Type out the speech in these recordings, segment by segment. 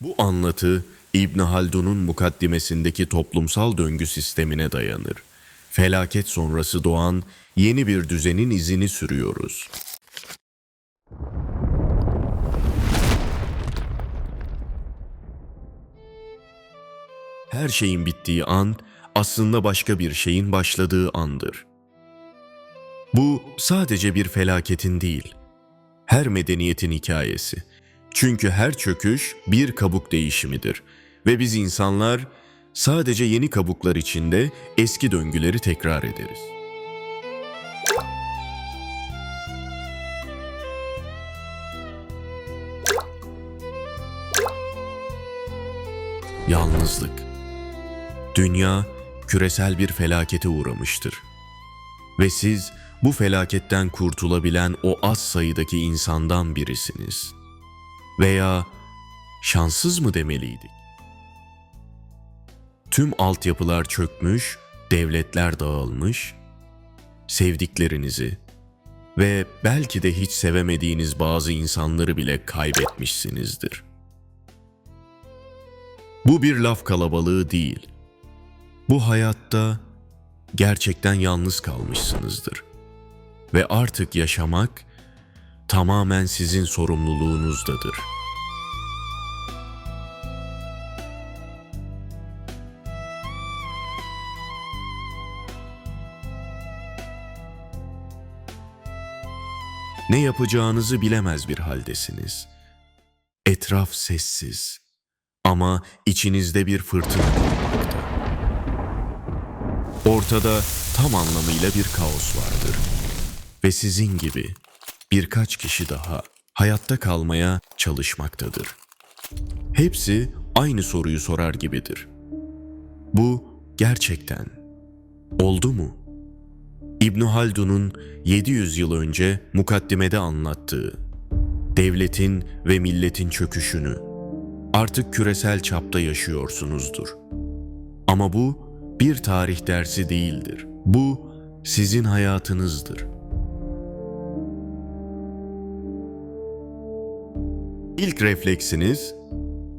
Bu anlatı İbn Haldun'un mukaddimesindeki toplumsal döngü sistemine dayanır. Felaket sonrası doğan yeni bir düzenin izini sürüyoruz. Her şeyin bittiği an aslında başka bir şeyin başladığı andır. Bu sadece bir felaketin değil, her medeniyetin hikayesi. Çünkü her çöküş bir kabuk değişimidir ve biz insanlar sadece yeni kabuklar içinde eski döngüleri tekrar ederiz. Yalnızlık. Dünya küresel bir felakete uğramıştır. Ve siz bu felaketten kurtulabilen o az sayıdaki insandan birisiniz. Veya şanssız mı demeliydik? Tüm altyapılar çökmüş, devletler dağılmış, sevdiklerinizi ve belki de hiç sevemediğiniz bazı insanları bile kaybetmişsinizdir. Bu bir laf kalabalığı değil. Bu hayatta gerçekten yalnız kalmışsınızdır. Ve artık yaşamak tamamen sizin sorumluluğunuzdadır. Ne yapacağınızı bilemez bir haldesiniz. Etraf sessiz ama içinizde bir fırtına bulunmakta. Ortada tam anlamıyla bir kaos vardır. Ve sizin gibi birkaç kişi daha hayatta kalmaya çalışmaktadır. Hepsi aynı soruyu sorar gibidir. Bu gerçekten oldu mu? İbn Haldun'un 700 yıl önce mukaddimede anlattığı devletin ve milletin çöküşünü artık küresel çapta yaşıyorsunuzdur. Ama bu bir tarih dersi değildir. Bu sizin hayatınızdır. İlk refleksiniz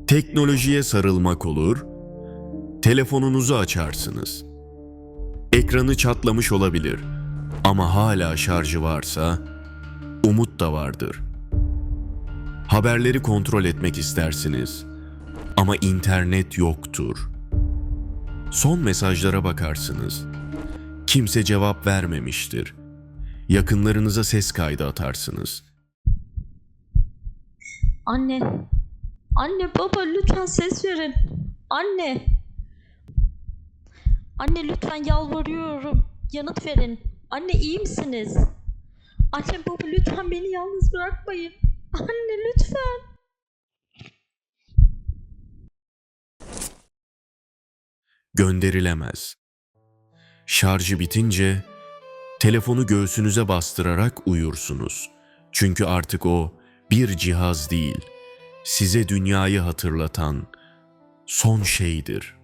teknolojiye sarılmak olur. Telefonunuzu açarsınız. Ekranı çatlamış olabilir ama hala şarjı varsa umut da vardır. Haberleri kontrol etmek istersiniz ama internet yoktur. Son mesajlara bakarsınız. Kimse cevap vermemiştir. Yakınlarınıza ses kaydı atarsınız. Anne. Anne baba lütfen ses verin. Anne. Anne lütfen yalvarıyorum. Yanıt verin. Anne iyi misiniz? Anne baba lütfen beni yalnız bırakmayın. Anne lütfen. gönderilemez. Şarjı bitince telefonu göğsünüze bastırarak uyursunuz. Çünkü artık o bir cihaz değil, size dünyayı hatırlatan son şeydir.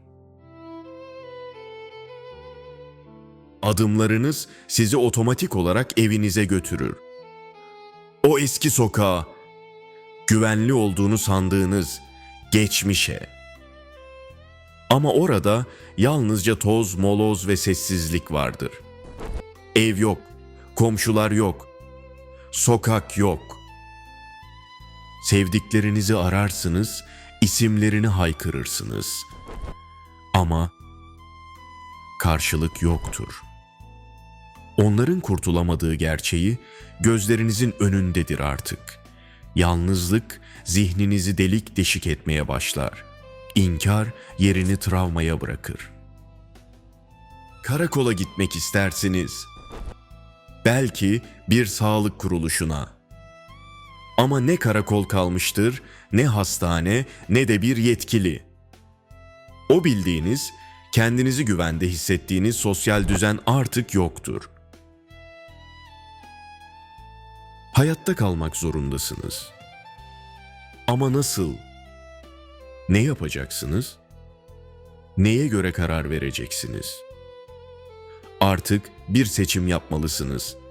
Adımlarınız sizi otomatik olarak evinize götürür. O eski sokağa, güvenli olduğunu sandığınız geçmişe, ama orada yalnızca toz, moloz ve sessizlik vardır. Ev yok, komşular yok, sokak yok. Sevdiklerinizi ararsınız, isimlerini haykırırsınız. Ama karşılık yoktur. Onların kurtulamadığı gerçeği gözlerinizin önündedir artık. Yalnızlık zihninizi delik deşik etmeye başlar.'' İnkar yerini travmaya bırakır. Karakola gitmek istersiniz. Belki bir sağlık kuruluşuna. Ama ne karakol kalmıştır, ne hastane, ne de bir yetkili. O bildiğiniz, kendinizi güvende hissettiğiniz sosyal düzen artık yoktur. Hayatta kalmak zorundasınız. Ama nasıl? Ne yapacaksınız? Neye göre karar vereceksiniz? Artık bir seçim yapmalısınız.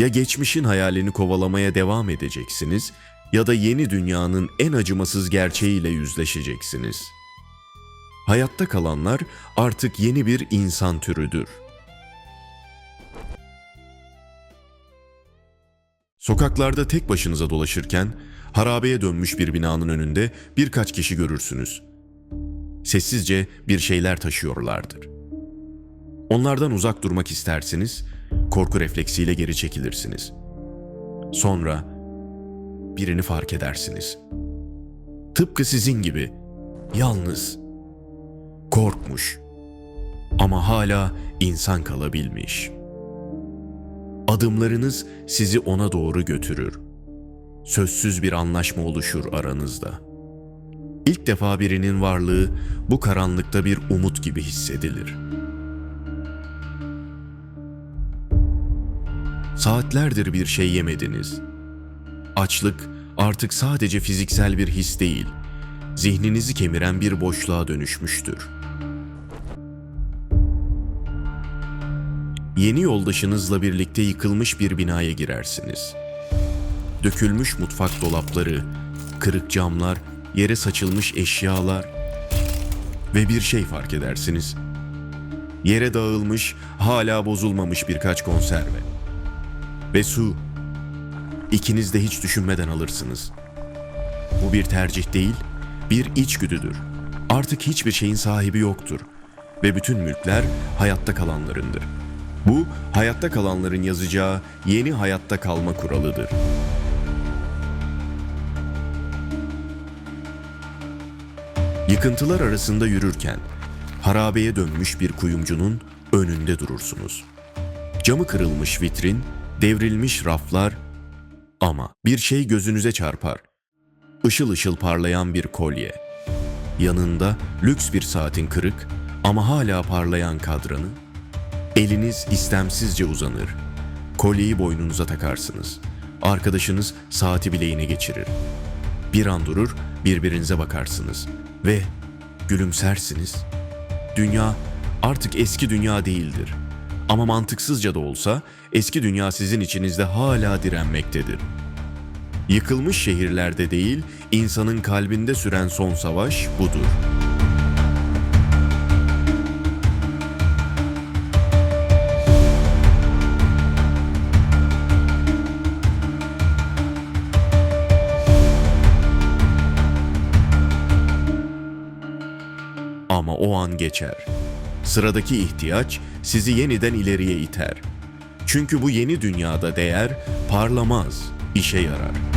Ya geçmişin hayalini kovalamaya devam edeceksiniz ya da yeni dünyanın en acımasız gerçeğiyle yüzleşeceksiniz. Hayatta kalanlar artık yeni bir insan türüdür. Sokaklarda tek başınıza dolaşırken harabeye dönmüş bir binanın önünde birkaç kişi görürsünüz. Sessizce bir şeyler taşıyorlardır. Onlardan uzak durmak istersiniz, korku refleksiyle geri çekilirsiniz. Sonra birini fark edersiniz. Tıpkı sizin gibi yalnız, korkmuş ama hala insan kalabilmiş. Adımlarınız sizi ona doğru götürür. Sözsüz bir anlaşma oluşur aranızda. İlk defa birinin varlığı bu karanlıkta bir umut gibi hissedilir. Saatlerdir bir şey yemediniz. Açlık artık sadece fiziksel bir his değil, zihninizi kemiren bir boşluğa dönüşmüştür. Yeni yoldaşınızla birlikte yıkılmış bir binaya girersiniz. Dökülmüş mutfak dolapları, kırık camlar, yere saçılmış eşyalar ve bir şey fark edersiniz. Yere dağılmış, hala bozulmamış birkaç konserve. Ve su. İkiniz de hiç düşünmeden alırsınız. Bu bir tercih değil, bir içgüdüdür. Artık hiçbir şeyin sahibi yoktur ve bütün mülkler hayatta kalanlarındır. Bu hayatta kalanların yazacağı yeni hayatta kalma kuralıdır. Yıkıntılar arasında yürürken harabeye dönmüş bir kuyumcunun önünde durursunuz. Camı kırılmış vitrin, devrilmiş raflar ama bir şey gözünüze çarpar. Işıl ışıl parlayan bir kolye. Yanında lüks bir saatin kırık ama hala parlayan kadranı. Eliniz istemsizce uzanır. Kolyeyi boynunuza takarsınız. Arkadaşınız saati bileğine geçirir. Bir an durur, birbirinize bakarsınız ve gülümsersiniz. Dünya artık eski dünya değildir. Ama mantıksızca da olsa eski dünya sizin içinizde hala direnmektedir. Yıkılmış şehirlerde değil, insanın kalbinde süren son savaş budur. Ama o an geçer. Sıradaki ihtiyaç sizi yeniden ileriye iter. Çünkü bu yeni dünyada değer parlamaz, işe yarar.